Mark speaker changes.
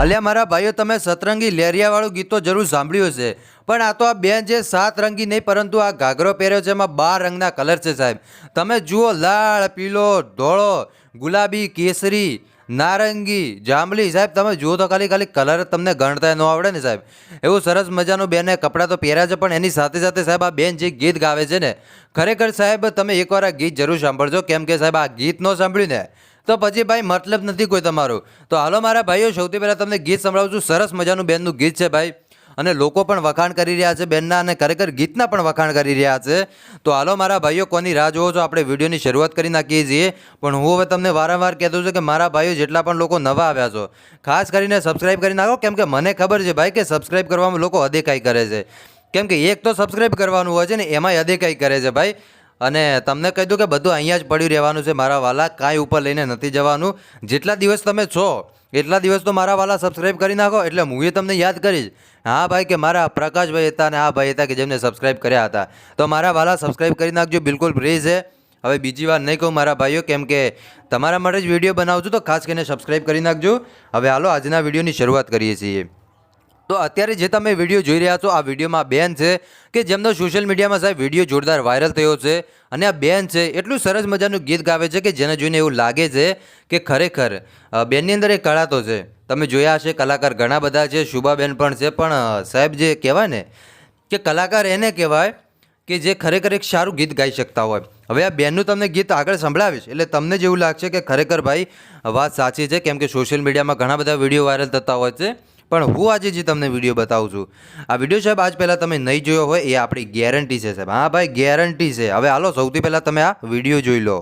Speaker 1: અલ્યા, મારા ભાઈઓ, તમે સતરંગી લેરિયાવાળું ગીતો જરૂર સાંભળ્યું હશે. પણ આ તો આ બેન જે સાત રંગી નહીં, પરંતુ આ ઘાઘરો પહેર્યો છે, એમાં બાર રંગના કલર છે સાહેબ. તમે જુઓ લાલ પીળો, ધોળો, ગુલાબી, કેસરી, નારંગી, જાંબલી. સાહેબ, તમે જુઓ તો ખાલી ખાલી કલર તમને ગણતા ન આવડે ને સાહેબ. એવું સરસ મજાનું બેને કપડાં તો પહેર્યા છે, પણ એની સાથે સાથે સાહેબ આ બેન જે ગીત ગાવે છે ને, ખરેખર સાહેબ, તમે એકવાર આ ગીત જરૂર સાંભળજો. કેમ કે સાહેબ, આ ગીત ન સાંભળ્યું ને તો પછી ભાઈ મતલબ નથી કોઈ તમારો. તો હાલો મારા ભાઈઓ, સૌથી પહેલાં તમને ગીત સંભળાવું છું. સરસ મજાનું બેનનું ગીત છે ભાઈ. અને લોકો પણ વખાણ કરી રહ્યા છે બેનના અને ખરેખર ગીતના પણ વખાણ કરી રહ્યા છે. તો હાલો મારા ભાઈઓ, કોની રાહ જોવો છો? આપણે વિડીયોની શરૂઆત કરી નાખીએ છીએ. પણ હું હવે તમને વારંવાર કહેતો છું કે મારા ભાઈઓ, જેટલા પણ લોકો નવા આવ્યા છો, ખાસ કરીને સબસ્ક્રાઈબ કરી નાખો. કેમ કે મને ખબર છે ભાઈ કે સબસ્ક્રાઈબ કરવામાં લોકો અદેકાઈ કરે છે. કેમ કે એક તો સબસ્ક્રાઈબ કરવાનું હોય છે ને, એમાંય અદેકાઈ કરે છે ભાઈ. અને તમને કહી દઉં કે બધું અહીંયા જ પડ્યું રહેવાનું છે મારા વાલા, કાંઈ ઉપર લઈને નથી જવાનું. જેટલા દિવસ તમે છો, એટલા દિવસ તો મારા વાલા સબસ્ક્રાઇબ કરી નાખો, એટલે હું એ તમને યાદ કરીશ. હા ભાઈ, કે મારા પ્રકાશભાઈ હતા અને આ ભાઈ હતા કે જેમને સબસ્ક્રાઇબ કર્યા હતા. તો મારા વાલા સબસ્ક્રાઇબ કરી નાખજો, બિલકુલ ફ્રી છે. હવે બીજી વાર નહીં કહું મારા ભાઈઓ, કેમ કે તમારા માટે જ વીડિયો બનાવું છું, તો ખાસ કરીને સબસ્ક્રાઇબ કરી નાખજો. હવે હાલો, આજના વિડીયોની શરૂઆત કરીએ છીએ. તો અત્યારે જે તમે વીડિયો જોઈ રહ્યા છો, આ વિડીયોમાં બેન છે કે જેમનો સોશિયલ મીડિયામાં સાહેબ વીડિયો જોરદાર વાયરલ થયો છે અને આ બેન છે, એટલું સરસ મજાનું ગીત ગાવે છે કે જેને જોઈને એવું લાગે છે કે ખરેખર બેનની અંદર એક કળા તો છે. તમે જોયા હશે, કલાકાર ઘણા બધા છે, શુભાબેન પણ છે, પણ સાહેબ જે કહેવાય ને કે કલાકાર એને કહેવાય કે જે ખરેખર એક સારું ગીત ગાઈ શકતા હોય. હવે આ બેનનું તમને ગીત આગળ સંભળાવીશ, એટલે તમને જેવું લાગશે કે ખરેખર ભાઈ, વાત સાચી છે, કેમ કે સોશિયલ મીડિયામાં ઘણા બધા વીડિયો વાયરલ થતા હોય છે. પણ હું આજે જે તમને વીડિયો બતાવું છું, આ વીડિયો સાહેબ આજ પહેલાં તમે નહીં જોયો હોય, એ આપણી ગેરંટી છે સાહેબ. હા ભાઈ, ગેરંટી છે. હવે હાલો, સૌથી પહેલાં તમે આ વીડિયો જોઈ લો.